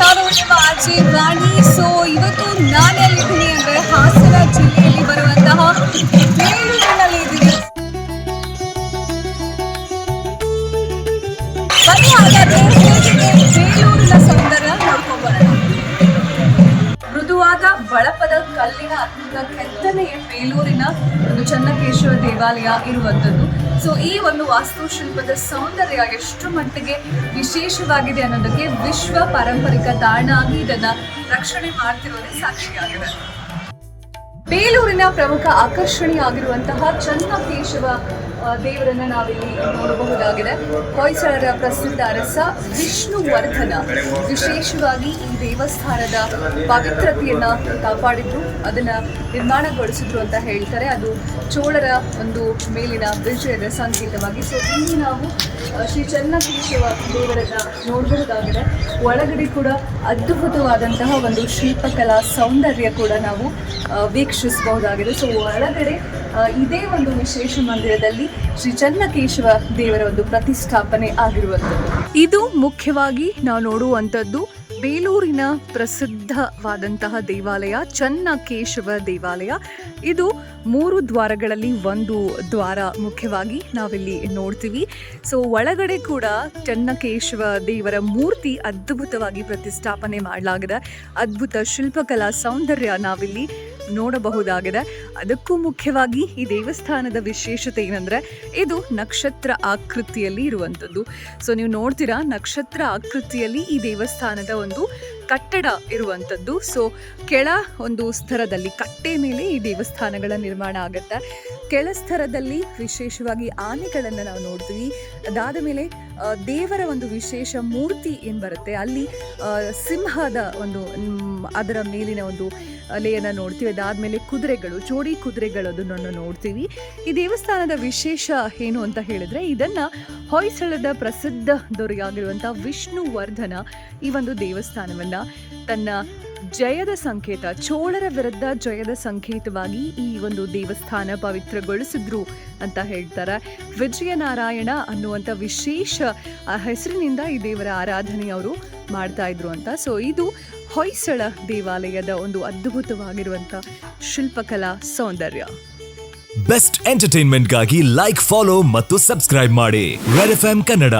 ನಿಮ್ಮ ಆಚೆ ರಾಣಿ. ಸೊ ಇವತ್ತು ನಾನು ಎಲ್ಲಿದ್ದೀನಿ ಅಂದರೆ ಹಾಸನ ಜಿಲ್ಲೆಯಲ್ಲಿ ಬರುವಂತಹ ಬೇಲೂರಿನಲ್ಲಿ ಇದ್ದೀನಿ ಬನ್ನಿ ಹಾಗಾದ್ರೆ, ಹೇಗಿದೆ ಬೇಲೂರಿನ ಸೌಂದರ್ಯ? ಕಲ್ಲಿನ ಅತ್ಯಂತ ಕೆತ್ತನೆಯ ಬೇಲೂರಿನ ಒಂದು ಚನ್ನಕೇಶವ ದೇವಾಲಯ ಇರುವಂಥದ್ದು. ಸೊ ಈ ಒಂದು ವಾಸ್ತುಶಿಲ್ಪದ ಸೌಂದರ್ಯ ಎಷ್ಟು ಮಟ್ಟಿಗೆ ವಿಶೇಷವಾಗಿದೆ ಅನ್ನೋದಕ್ಕೆ ವಿಶ್ವ ಪಾರಂಪರಿಕ ತಾಣ ಆಗಿ ಇದನ್ನು ರಕ್ಷಣೆ ಮಾಡ್ತಿರೋದೇ ಸಾಕ್ಷಿಯಾಗಿದೆ. ಬೇಲೂರಿನ ಪ್ರಮುಖ ಆಕರ್ಷಣೆಯಾಗಿರುವಂತಹ ಚನ್ನಕೇಶವ ದೇವರನ್ನ ನಾವಿಲ್ಲಿ ನೋಡಬಹುದಾಗಿದೆ. ಹೊಯ್ಸಳರ ಪ್ರಸಿದ್ಧ ಅರಸ ವಿಷ್ಣುವರ್ಧನ ವಿಶೇಷವಾಗಿ ಈ ದೇವಸ್ಥಾನದ ಪವಿತ್ರತೆಯನ್ನ ಕಾಪಾಡಿದ್ರು ಅದನ್ನ ನಿರ್ಮಾಣಗೊಳಿಸಿದ್ರು ಅಂತ ಹೇಳ್ತಾರೆ. ಅದು ಚೋಳರ ಒಂದು ಮೇಲಿನ ವಿಜಯದ ಸಂಕೇತವಾಗಿ. ಸೊ ಇಲ್ಲಿ ನಾವು ಶ್ರೀ ಚನ್ನಕೇಶವ ದೇವರನ್ನ ನೋಡಬಹುದಾದರೆ ಒಳಗಡೆ ಕೂಡ ಅದ್ಭುತವಾದಂತಹ ಒಂದು ಶಿಲ್ಪಕಲಾ ಸೌಂದರ್ಯ ಕೂಡ ನಾವು ವೀಕ್ಷಿಸಬಹುದಾಗಿದೆ. ಸೊ ಒಳಗಡೆ ಇದೇ ಒಂದು ವಿಶೇಷ ಮಂದಿರದಲ್ಲಿ ಶ್ರೀ ಚನ್ನಕೇಶವ ದೇವರ ಒಂದು ಪ್ರತಿಷ್ಠಾಪನೆ ಆಗಿರುವಂಥದ್ದು. ಇದು ಮುಖ್ಯವಾಗಿ ನಾವು ನೋಡುವಂಥದ್ದು ಬೇಲೂರಿನ ಪ್ರಸಿದ್ಧವಾದಂತಹ ದೇವಾಲಯ ಚನ್ನಕೇಶವ ದೇವಾಲಯ. ಇದು ಮೂರು ದ್ವಾರಗಳಲ್ಲಿ ಒಂದು ದ್ವಾರ ಮುಖ್ಯವಾಗಿ ನಾವಿಲ್ಲಿ ನೋಡ್ತೀವಿ. ಸೊ ಒಳಗಡೆ ಕೂಡ ಚನ್ನಕೇಶವ ದೇವರ ಮೂರ್ತಿ ಅದ್ಭುತವಾಗಿ ಪ್ರತಿಷ್ಠಾಪನೆ ಮಾಡಲಾಗಿದೆ. ಅದ್ಭುತ ಶಿಲ್ಪಕಲಾ ಸೌಂದರ್ಯ ನಾವಿಲ್ಲಿ ನೋಡಬಹುದಾಗಿದೆ. ಅದಕ್ಕೂ ಮುಖ್ಯವಾಗಿ ಈ ದೇವಸ್ಥಾನದ ವಿಶೇಷತೆ ಏನಂದ್ರೆ, ಇದು ನಕ್ಷತ್ರ ಆಕೃತಿಯಲ್ಲಿ ಇರುವಂಥದ್ದು. ಸೊ ನೀವು ನೋಡ್ತೀರಾ, ನಕ್ಷತ್ರ ಆಕೃತಿಯಲ್ಲಿ ಈ ದೇವಸ್ಥಾನದ ಒಂದು ಕಟ್ಟಡ ಇರುವಂಥದ್ದು. ಸೊ ಕೆಳ ಒಂದು ಸ್ತರದಲ್ಲಿ ಕಟ್ಟೆ ಮೇಲೆ ಈ ದೇವಸ್ಥಾನಗಳ ನಿರ್ಮಾಣ ಆಗುತ್ತೆ. ಕೆಳ ಸ್ತರದಲ್ಲಿ ವಿಶೇಷವಾಗಿ ಆನೆಗಳನ್ನು ನಾವು ನೋಡ್ತೀವಿ. ಅದಾದ ಮೇಲೆ ದೇವರ ಒಂದು ವಿಶೇಷ ಮೂರ್ತಿ ಏನು ಬರುತ್ತೆ? ಅಲ್ಲಿ ಸಿಂಹದ ಒಂದು ಅದರ ಮೇಲಿನ ಒಂದು ಅಲೆಯನ್ನು ನೋಡ್ತೀವಿ. ಅದಾದಮೇಲೆ ಕುದುರೆಗಳು, ಜೋಡಿ ಕುದುರೆಗಳು ಅದನ್ನು ನೋಡ್ತೀವಿ. ಈ ದೇವಸ್ಥಾನದ ವಿಶೇಷ ಏನು ಅಂತ ಹೇಳಿದ್ರೆ, ಇದನ್ನ ಹೊಯ್ಸಳದ ಪ್ರಸಿದ್ಧ ದೊರೆಯಾಗಿರುವಂಥ ವಿಷ್ಣುವರ್ಧನ ಈ ಒಂದು ದೇವಸ್ಥಾನವನ್ನ ತನ್ನ ಜಯದ ಸಂಕೇತ, ಚೋಳರ ವಿರುದ್ಧ ಜಯದ ಸಂಕೇತವಾಗಿ ಈ ಒಂದು ದೇವಸ್ಥಾನ ಪವಿತ್ರಗೊಳಿಸಿದ್ರು ಅಂತ ಹೇಳ್ತಾರೆ. ವಿಜಯನಾರಾಯಣ ಅನ್ನುವಂಥ ವಿಶೇಷ ಹೆಸರಿನಿಂದ ಈ ದೇವರ ಆರಾಧನೆ ಅವರು ಮಾಡ್ತಾ ಇದ್ರು ಅಂತ. ಸೊ ಇದು ಹೊಯ್ಸಳ ದೇವಾಲಯದ ಒಂದು ಅದ್ಭುತವಾಗಿರುವಂಥ ಶಿಲ್ಪಕಲಾ ಸೌಂದರ್ಯ. ಬೆಸ್ಟ್ ಎಂಟರ್ಟೈನ್ಮೆಂಟ್ಗಾಗಿ ಲೈಕ್ ಫಾಲೋ ಮತ್ತು ಸಬ್ಸ್ಕ್ರೈಬ್ ಮಾಡಿ. Red F Kannada